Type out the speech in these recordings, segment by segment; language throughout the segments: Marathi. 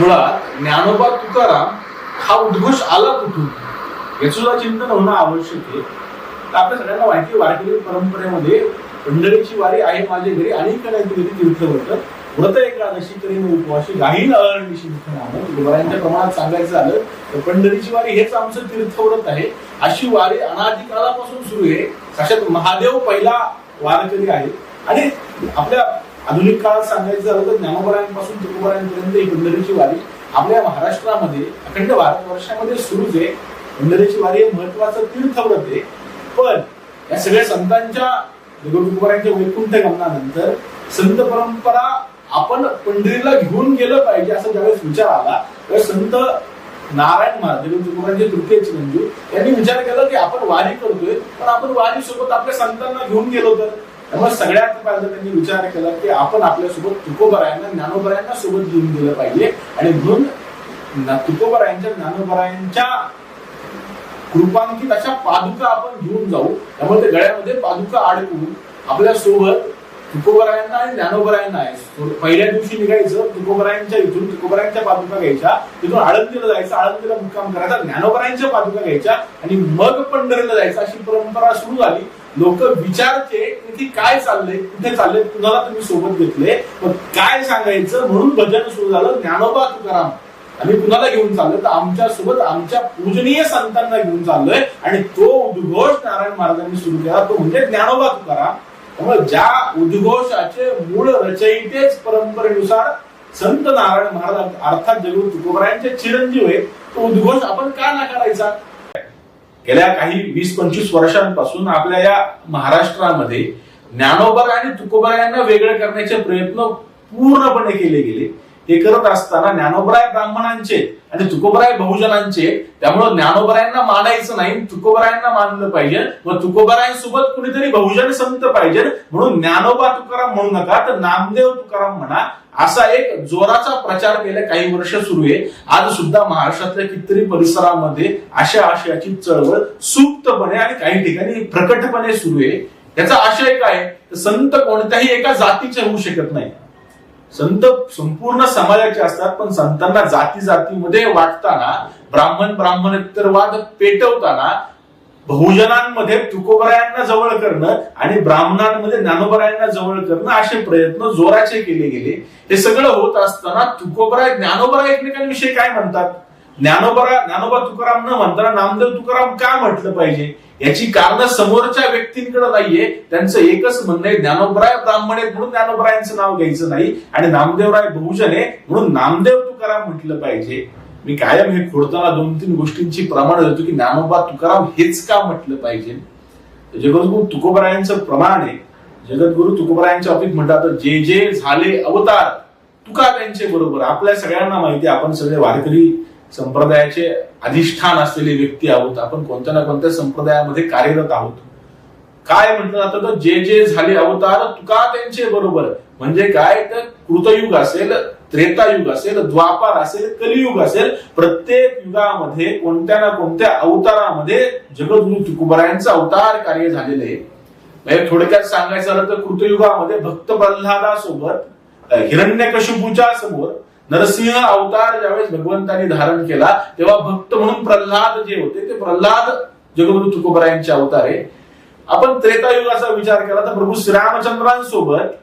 मुळात ज्ञानोबा तुकाराम हा उद्घोष आला कुठून? याचं सुद्धा चिंतन होणं आवश्यक आहे. तर आपल्या सगळ्यांना माहिती आहे, वारकरी परंपरेमध्ये पंढरीची वारी आहे माझ्या घरी. अनेक घरी तीर्थ होतं व्रत एकादशी तरी उपवाशी गाईल अळणीशी गुरुवारांच्या प्रमाणात सांगायचं झालं तर पंढरीची वारी हेच आमचं तीर्थव्रत आहे. अशी वारी अनाधिकारापासून सुरू आहे. साक्षात महादेव पहिला वारकरी आहे. आणि आपल्या आधुनिक काळात सांगायचं झालं तर ज्ञानोबरायांपासून तुकोबारायांपर्यंत ही पंढरीची वारी आपल्या महाराष्ट्रामध्ये अखंड भारतवर्षामध्ये सुरूच आहे. पंढरीची वारी हे महत्वाचं तीर्थव्रत आहे. पण या सगळ्या संतांच्या तुकोबारायांच्या वैकुंठ गमनानंतर संत परंपरा आपण पंढरीला घेऊन गेलं पाहिजे असं ज्यावेळेस विचार आला त्यावेळेस संत नारायण महाराज तुकोबरांचे तृतीय चिरंजीव यांनी विचार केला की आपण वारी करतोय पण आपण वारी सोबत आपल्या संतांना घेऊन गेलो तर? त्यामुळे सगळ्यात पहिल्यांदा त्यांनी विचार केला की आपण आपल्यासोबत तुकोबरायांना ज्ञानोबरायांना सोबत घेऊन गेलं पाहिजे. आणि म्हणून तुकोबरायांच्या ज्ञानोबरायांच्या कृपांकित अशा पादुका आपण घेऊन जाऊ. त्यामुळे ते गळ्यामध्ये पादुका अडकवून आपल्यासोबत तुकोबरायांना आणि ज्ञानोबरायांना आहे. पहिल्या दिवशी निघायचं तुकोबरायांच्या इथून तुकोबरायांच्या पादुका घ्यायच्या. तिथून आळंदीला जायचं आळंदीला मुक्काम करायचा ज्ञानोबरायांच्या पादुका घ्यायच्या. आणि मग पंढरीला जायचं. अशी परंपरा सुरू झाली. लोक विचारते की काय चाललंय कुठे चाललंय कुणाला तुम्ही सोबत घेतले मग काय सांगायचं म्हणून भजन सुरू झालं ज्ञानोबा तुकाराम. आम्ही कुणाला घेऊन चाललोय? तर आमच्यासोबत आमच्या पूजनीय संतांना घेऊन चाललोय आणि तो उद्घोष नारायण महाराजांनी सुरू केला. तो म्हणजे ज्ञानोबा तुकाराम. त्यामुळे ज्या उद्घोषाचे मूळ रचयितेच परंपरेनुसार संत नारायण महाराज अर्थात जगू तुकोबरायांचे चिरंजीव आहेत तो उद्घोष आपण का नाकारायचा? गेल्या काही वीस पंचवीस वर्षांपासून आपल्या या महाराष्ट्रामध्ये ज्ञानोबर आणि तुकोबा यांना वेगळे करण्याचे प्रयत्न पूर्णपणे केले गेले. हे करत असताना ज्ञानोबराय ब्राह्मणांचे आणि तुकोबराय बहुजनांचे त्यामुळे ज्ञानोबरायांना मानायचं नाही तुकोबरायांना मानलं पाहिजे. व तुकोबरायांसोबत कुणीतरी बहुजन संत पाहिजे. म्हणून ज्ञानोबा तुकाराम म्हणू नका तर नामदेव तुकाराम म्हणा असा एक जोराचा प्रचार गेल्या काही वर्ष सुरू आहे. आज सुद्धा महाराष्ट्रातल्या कितीतरी परिसरामध्ये अशा आशयाची चळवळ सुप्तपणे आणि काही ठिकाणी प्रकटपणे सुरू आहे. त्याचा आशय काय? संत कोणत्याही एका जातीचे होऊ शकत नाही. संत संपूर्ण समाजाचे असतात पण संतांना जाती जातीमध्ये वाटताना ब्राह्मण ब्राह्मणोत्तरवाद पेटवताना बहुजनांमध्ये तुकोबरायांना जवळ करणं आणि ब्राह्मणांमध्ये ज्ञानोबरायांना जवळ करणं असे प्रयत्न जोराचे केले गेले. हे सगळं होत असताना तुकोबराय ज्ञानोबरा एकमेकांविषयी काय म्हणतात? ज्ञानोबरा ज्ञानोबा तुकाराम न म्हणताना नामदेव तुकाराम का म्हटलं पाहिजे? याची कारण समोरच्या व्यक्तींकडे नाहीये. त्यांचं एकच म्हणणं आहे ज्ञानोबराय ब्राह्मण आहेत म्हणून ज्ञानोबरायांचं नाव घ्यायचं नाही आणि नामदेवराय बहुजन आहे म्हणून नामदेव तुकाराम म्हटलं पाहिजे. मी कायम हे खोडताना दोन तीन गोष्टींची प्रमाण देतो की ज्ञानोबा तुकाराम हेच का म्हटलं पाहिजे. जगद्गुरु तुकोबरायांचं प्रमाण आहे. जगद्गुरु तुकोबरायांच्या बाबतीत म्हणतात जे जे झाले अवतार तुका त्यांचे बरोबर. आपल्या सगळ्यांना माहिती आहे, आपण सगळे वारकरी संप्रदायाचे अधिष्ठान असलेले व्यक्ती आहोत. आपण कोणत्या ना कोणत्या संप्रदायामध्ये कार्यरत आहोत. काय म्हटलं जातं तर जे जे झाले अवतार तुका त्यांचे बरोबर. म्हणजे काय? तर कृतयुग असेल त्रेतायुग असेल द्वापार असेल कलियुग असेल प्रत्येक युगामध्ये कोणत्या ना कोणत्या अवतारामध्ये जगद्गुरु तुकोबरायांचं अवतार कार्य झालेलं आहे. म्हणजे थोडक्यात सांगायचं झालं तर कृतयुगामध्ये भक्त प्रल्हादासोबत हिरण्यकशिपूच्या समोर नरसिंह अवतार ज्यावेळेस भगवंतांनी धारण केला तेव्हा भक्त म्हणून प्रल्हाद जे होते ते प्रल्हाद जगद्गुरु तुकोबरायांचे अवतार आहे. आपण त्रेतायुगाचा विचार केला तर प्रभू श्रीरामचंद्रांसोबत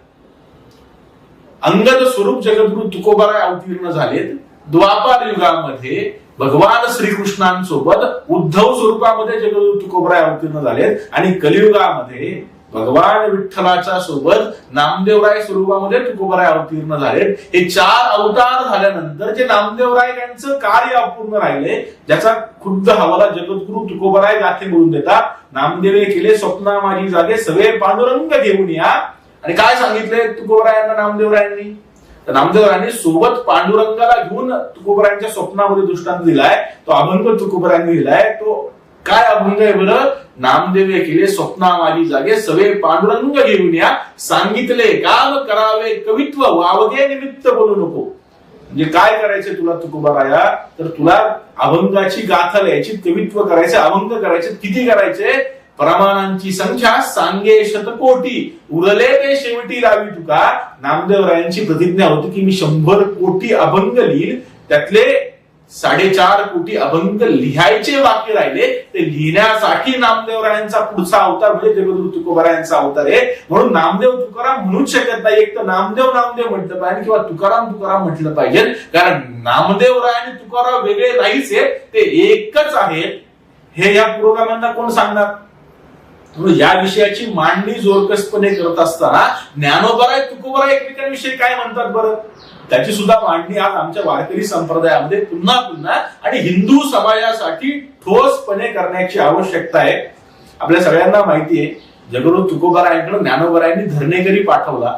अंगद स्वरूप जगद्गुरु तुकोबराय अवतीर्ण झालेत. द्वापार युगामध्ये भगवान श्रीकृष्णांसोबत उद्धव स्वरूपामध्ये जगद्गुरु तुकोबराय अवतीर्ण झालेत. आणि कलियुगामध्ये भगवान विठ्ठलाच्या सोबत नामदेवराय स्वरूपामध्ये तुकोबराय अवतीर्ण झालेत. हे चार अवतार झाल्यानंतर जे नामदेवराय यांचं कार्य अपूर्ण राहिले ज्याचा खुद्द हवाला जगद्गुरु तुकोबराय गाथे बोलून देतात. नामदेवे केले स्वप्ना माझी जागे सगळे पांडुरंग घेऊन या. आणि काय सांगितले तुकोबरायांना नामदेवरायांनी? तर नामदेवरायांनी सोबत पांडुरंगाला घेऊन तुकोबरायांच्या स्वप्नामध्ये दृष्टांत दिलाय. तो अभंग तुकोबरायांनी दिलाय तो काय अभंग आहे बरं? नामदेवे केले स्वप्ना माझी जागे सवे पांडुरंग घेऊन या. सांगितले काम करावे कवित्व वावगे निमित्त बोलू नको. म्हणजे काय करायचे तुला तुकोबाराया? तर तुला अभंगाची गाथा लिहायची कवित्व करायचे अभंग करायचे किती करायचे प्रमाणांची संख्या सांगे शतकोटी. उरले ते शेवटी लावी तुका. नामदेवरायांची प्रतिज्ञा होती की मी शंभर कोटी अभंग लिहिल त्यातले साडेचार कोटी अभंग लिहायचे बाकी राहिले. ते लिहिण्यासाठी नामदेव रायांचा पुढचा अवतार म्हणजे जगद्गुरु तुकोबारायांचा अवतार आहे. म्हणून नामदेव तुकाराम म्हणूच शकत नाही. एक तर नामदेव नामदेव म्हटलं पाहिजे किंवा तुकाराम तुकाराम म्हटलं पाहिजे. कारण नामदेवराय आणि तुकाराम वेगळे नाहीच आहेत. ते एकच आहेत. हे या पुरोगामांना कोण सांगणार? म्हणून या विषयाची मांडणी जोरकसपणे करत असताना ज्ञानोबराय तुकोबराय एकमेकांविषयी काय म्हणतात बरं? त्याची सुद्धा मांडणी आज आमच्या वारकरी संप्रदायामध्ये पुन्हा पुन्हा आणि हिंदू समाजासाठी ठोसपणे करण्याची आवश्यकता आहे. आपल्या सगळ्यांना माहिती आहे जगरू तुकोबरायांकडे ज्ञानोबरायांनी धरणेकरी पाठवला.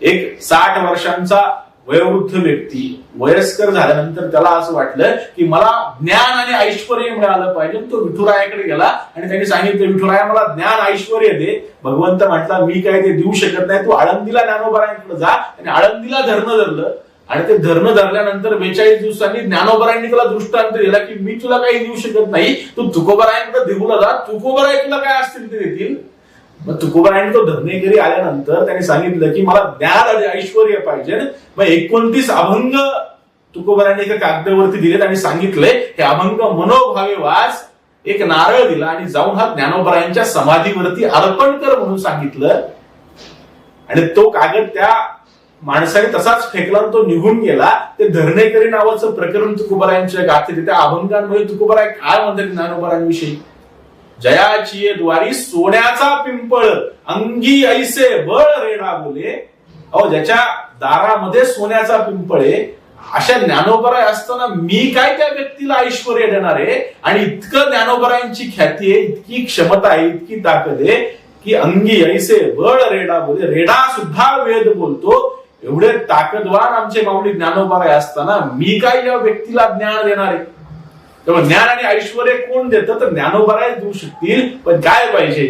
एक साठ वर्षांचा वयोवृद्ध व्यक्ती वयस्कर झाल्यानंतर त्याला असं वाटलं की मला ज्ञान आणि ऐश्वर मिळालं पाहिजे. तो विठुरायाकडे गेला आणि त्यांनी सांगितलं विठुराया मला ज्ञान ऐश्वर दे. भगवंत म्हटला मी काय ते देऊ शकत नाही. तू आळंदीला ज्ञानोबरायांकडे जा. आणि आळंदीला धरणं धरलं. आणि ते धरणं धरल्यानंतर बेचाळीस दिवसांनी ज्ञानोबरायांनी त्याला दृष्टांत दिला की मी तुला काही देऊ शकत नाही. तू तुकोबरायांकडे देऊला जा. तुकोबराय तुला काय असतील ते देतील? मग तुकोबारायने तो धरणेकरी आल्यानंतर त्यांनी सांगितलं की मला ज्ञान आणि ऐश्वर पाहिजे. मग एकोणतीस अभंग तुकोबारांनी एका कागदावरती दिलेत आणि सांगितले हे अभंग मनोभावे वास एक नारळ दिला आणि जाऊन हा ज्ञानोबरायांच्या समाधीवरती अर्पण कर म्हणून सांगितलं. आणि तो कागद त्या माणसाने तसाच फेकला तो निघून गेला. ते धरणेकरी नावाचं प्रकरण तुकोबारायांच्या गाथेत त्या अभंगांमध्ये तुकोबाराय काय म्हणतात ज्ञानोबरांविषयी जयाची द्वारी सोन्याचा पिंपळ अंगी ऐसे बळ रेडा बोले अहो ज्याच्या दारामध्ये सोन्याचा पिंपळ आहे अशा ज्ञानोपराय असताना मी काय त्या व्यक्तीला ऐश्वर देणार आहे? आणि इतकं ज्ञानोबरायांची ख्याती आहे इतकी क्षमता आहे इतकी ताकद आहे की अंगी ऐसे बळ रेडा बोले रेडा सुद्धा वेद बोलतो. एवढे ताकदवान आमचे माऊली ज्ञानोपराय असताना मी काय या व्यक्तीला ज्ञान देणार आहे? तेव्हा ज्ञान आणि ऐश्वर कोण देतं? तर ज्ञानोबराय देऊ शकतील पण काय पाहिजे?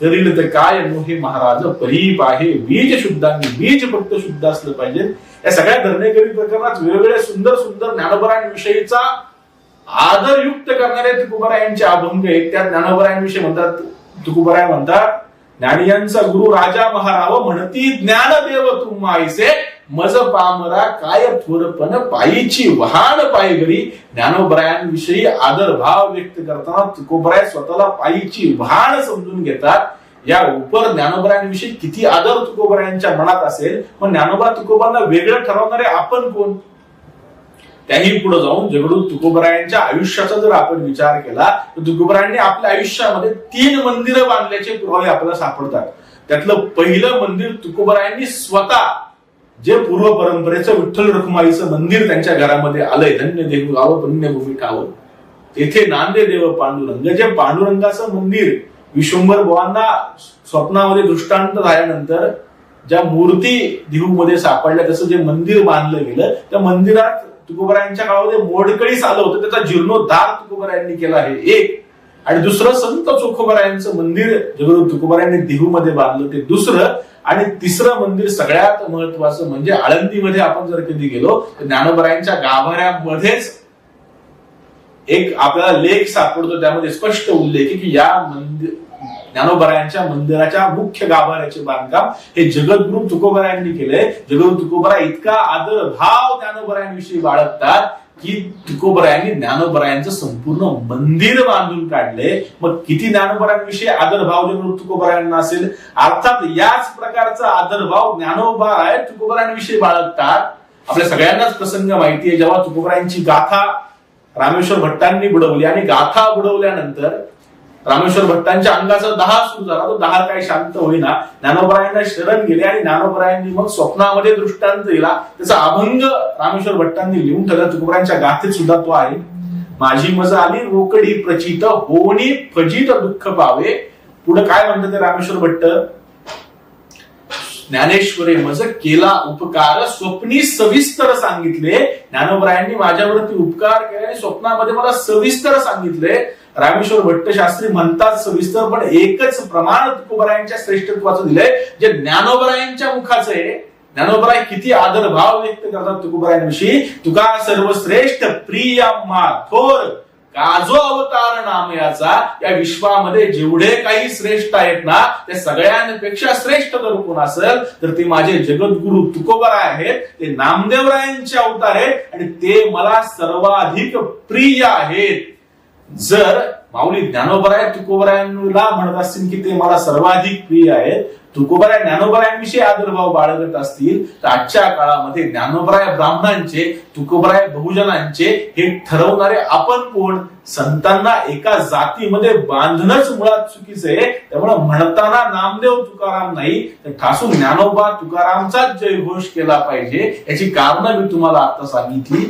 करील तर काय? मोहे महाराज परीप आहे. बीज शुद्ध बीज फक्त शुद्ध असलं पाहिजे. या सगळ्या धरणेकरी प्रकरणात वेगवेगळ्या सुंदर सुंदर ज्ञानोबरायांविषयीचा आदरयुक्त करणारे तुकोबरायांचे अभंग आहेत. त्या ज्ञानोबरायांविषयी म्हणतात तुकोबराय म्हणतात ज्ञानियांचा गुरु राजा महाराव म्हणती ज्ञानदेव तुमाईसे मज पामरा काय थोरपण पायीची वहाण पायगरी ज्ञानोबरायांविषयी आदर भाव व्यक्त करताना तुकोबराय स्वतःला पायीची वहाण समजून घेतात. या उपर ज्ञानोबरायांविषयी किती आदर तुकोबरायांच्या मनात असेल? मग ज्ञानोबा तुकोबांना वेगळं ठरवणारे आपण कोण? त्याही पुढे जाऊन जगडून तुकोबरायांच्या आयुष्याचा जर आपण विचार केला तर तुकोबरायांनी आपल्या आयुष्यामध्ये तीन मंदिरं बांधल्याचे पुरावे आपल्याला सापडतात. त्यातलं पहिलं मंदिर तुकोबरायांनी स्वतः जे पूर्व परंपरेचं विठ्ठल रखुमाईचं मंदिर त्यांच्या घरामध्ये आलंय धन्य देव गाव पुण्यभूमी ठाव. तेथे नांदे देव पांडुरंग. जे पांडुरंगाचं मंदिर विश्वंभर बुवांना स्वप्नामध्ये दृष्टांत झाल्यानंतर ज्या मूर्ती देहूमध्ये सापडल्या त्याचं जे मंदिर बांधलं गेलं त्या मंदिरात तुकोबरायांच्या काळामध्ये मोडकळीस आलं होतं त्याचा जीर्णोद्धार तुकोबरायांनी केला आहे एक. आणि दुसरं संत चोखोबरायांचं मंदिर जगद्गुरु तुकोबरायांनी देहूमध्ये बांधलं ते दुसरं आणि तिसरं मंदिर सगळ्यात महत्वाचं म्हणजे आळंदीमध्ये आपण जर कधी गेलो तर ज्ञानोबरायांच्या गाभाऱ्यामध्येच एक आपल्याला लेख सापडतो. त्यामध्ये स्पष्ट उल्लेख आहे की या मंदिर ज्ञानोबरायांच्या मंदिराच्या मुख्य गाभाऱ्याचे बांधकाम हे जगद्गुरु तुकोबरायांनी केलंय. जगद्गुरु तुकोबरा इतका आदर भाव ज्ञानोबरायांविषयी बाळगतात की तुकोबरायांनी ज्ञानोबरायांचं संपूर्ण मंदिर बांधून काढले. मग किती ज्ञानोबरायांविषयी आदरभाव जगद्गुरु तुकोबरायांना असेल? अर्थात याच प्रकारचा आदरभाव ज्ञानोबराय तुकोबरायांविषयी बाळगतात. आपल्या सगळ्यांनाच प्रसंग माहिती आहे जेव्हा तुकोबरायांची गाथा रामेश्वर भट्टांनी बुडवली आणि गाथा बुडवल्यानंतर रामेश्वर भट्टांच्या अंगाचा दहा सुरू झाला. तो दहा काय शांत होईना. ज्ञानोपरायांना शरण गेले आणि ज्ञानोबरायांनी मग स्वप्नामध्ये दृष्टांत दिला. त्याचा अभंग रामेश्वर भट्टांनी लिहून ठेवला. तुकोबरांच्या गाथेत सुद्धा तो आहे. माझी मजा आली रोकडी प्रचित होणी फजित दुःख पावे. पुढे काय म्हणतात ते रामेश्वर भट्ट? ज्ञानेश्वरे मज केला उपकार. स्वप्नी सविस्तर सांगितले. ज्ञानोबरायांनी माझ्यावरती उपकार केले आणि स्वप्नामध्ये मला सविस्तर सांगितले. रामेश्वर भट्ट शास्त्री म्हणतात सविस्तर पण एकच प्रमाण तुकोबरायांच्या श्रेष्ठत्वाचं दिलंय जे ज्ञानोबरायांच्या मुखाचं आहे. ज्ञानोबराय किती आदर भाव व्यक्त करतात तुकोबरायांविषयी. तुका सर्वश्रेष्ठ प्रिया मा थोर काजो अवतार नाम याचा या विश्वामध्ये जेवढे काही श्रेष्ठ आहेत ना ते सगळ्यांपेक्षा श्रेष्ठ जर कोण असेल तर ते माझे जगद्गुरु तुकोबराय आहेत ते नामदेवरायांचे अवतार आहेत आणि ते मला सर्वाधिक प्रिय आहेत. जर माऊली ज्ञानोबराय तुकोबरायांना म्हणत असतील की ते मला सर्वाधिक प्रिय आहेत तुकोबराय ज्ञानोबरायांविषयी आदरभाव बाळगत असतील तर आजच्या काळामध्ये ज्ञानोबराय ब्राह्मणांचे तुकोबराय बहुजनांचे हे ठरवणारे आपण कोण? संतांना एका जातीमध्ये बांधणंच मुळात चुकीचं आहे. त्यामुळे म्हणताना नामदेव तुकाराम नाही तर ठासून ज्ञानोबा तुकारामचाच जयघोष केला पाहिजे. याची कारणं मी तुम्हाला आता सांगितली.